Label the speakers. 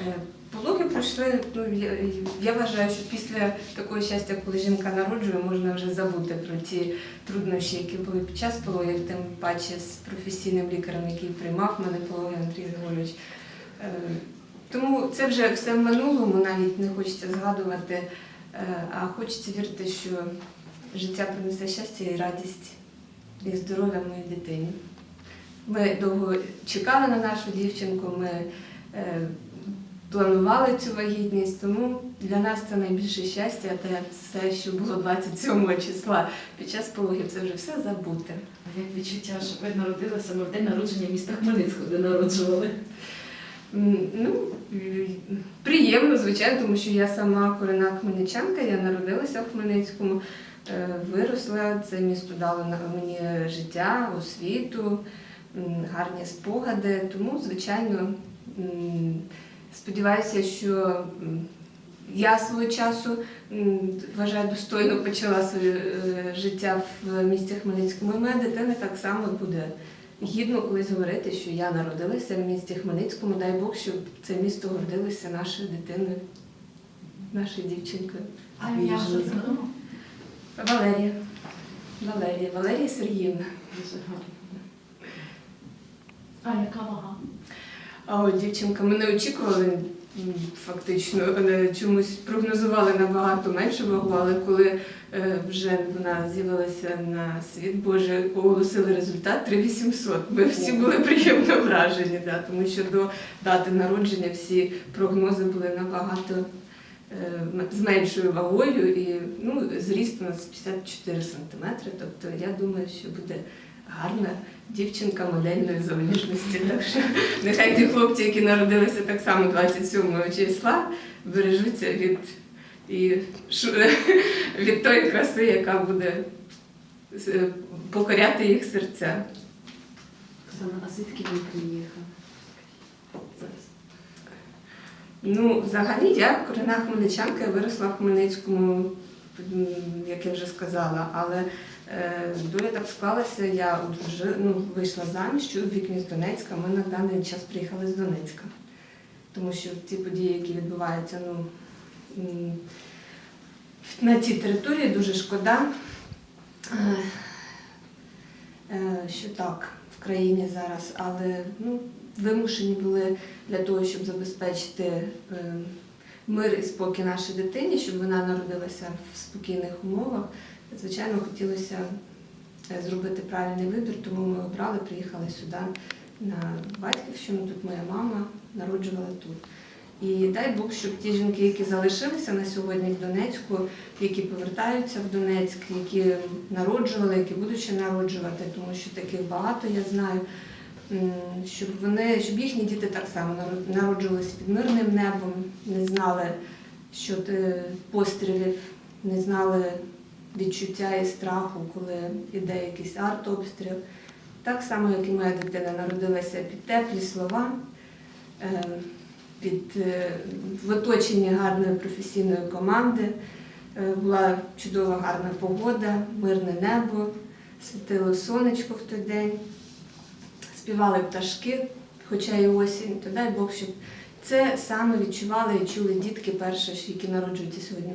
Speaker 1: Е, Пологи пройшли, ну я, вважаю, що після такого щастя, коли жінка народжує, можна вже забути про ті труднощі, які були під час пологів, тим паче з професійним лікарем, який приймав мене пологи Андрій Григорович. Е, Тому це вже все в минулому, навіть не хочеться згадувати, е, а хочеться вірити, що життя принесе щастя і радість і здоров'я моїй дитині. Ми довго чекали на нашу дівчинку, ми планували цю вагітність, тому для нас це найбільше щастя, те все, що було 27 числа під час пологів, це вже все забуте.
Speaker 2: Як відчуття, що ви народилися саме в день народження міста Хмельницького, де народжували?
Speaker 1: Ну, е, приємно, звичайно, тому що я сама корінна хмельничанка, я народилася в Хмельницькому, е, виросла, це місто дало мені життя, освіту, гарні спогади. Тому, звичайно, сподіваюся, що я свого часу вважаю достойно почала своє е, життя в місті Хмельницькому. І моя дитина так само буде гідно колись говорити, що я народилася в місті Хмельницькому. Дай Бог, щоб це місто гордилося нашою дитиною, нашою дівчинкою.
Speaker 2: А я вже.
Speaker 1: Валерія. Валерія, Валерія Сергіївна.
Speaker 2: А яка вага?
Speaker 1: А от дівчинка, ми не очікували фактично, чомусь прогнозували набагато менше вагу, але коли е, вже вона з'явилася на світ Боже, оголосили результат 3800. Ми всі були приємно вражені, да, тому що до дати народження всі прогнози були набагато е, з меншою вагою і ну, зріст у нас 54 сантиметри. Тобто я думаю, що буде гарна дівчинка модельної зовнішності. Так що нехай ті хлопці, які народилися так само 27 числа, бережуться від, і, від тої краси, яка буде е, покоряти їх серця.
Speaker 2: Оксана, а звідки приїхали? Зараз.
Speaker 1: Ну, взагалі, я корінна хмельничанка, я виросла в Хмельницькому, як я вже сказала, але доля так склалася, я ну, вийшла заміж, чоловік мій з Донецька, ми на даний час приїхали з Донецька. Тому що ті події, які відбуваються ну, на цій території, дуже шкода, е, е, що так в країні зараз, але ну, вимушені були для того, щоб забезпечити е, мир і спокій нашій дитині, щоб вона народилася в спокійних умовах. Звичайно, хотілося е, зробити правильний вибір, тому ми обрали, приїхали сюди на батьківщину. Тут моя мама народжувала тут. І дай Бог, щоб ті жінки, які залишилися на сьогодні в Донецьку, які повертаються в Донецьк, які народжували, які будуть ще народжувати, тому що таких багато я знаю. Щоб вони, щоб їхні діти так само народжувалися під мирним небом, не знали що ти- пострілів, не знали відчуття і страху, коли йде якийсь артобстріл. Так само, як і моя дитина народилася під теплі слова, е, під е, в оточенні гарної професійної команди. Е, Була чудова гарна погода, мирне небо, світило сонечко в той день співали пташки, хоча і осінь, то дай Бог, щоб це саме відчували і чули дітки перші, які народжуються сьогодні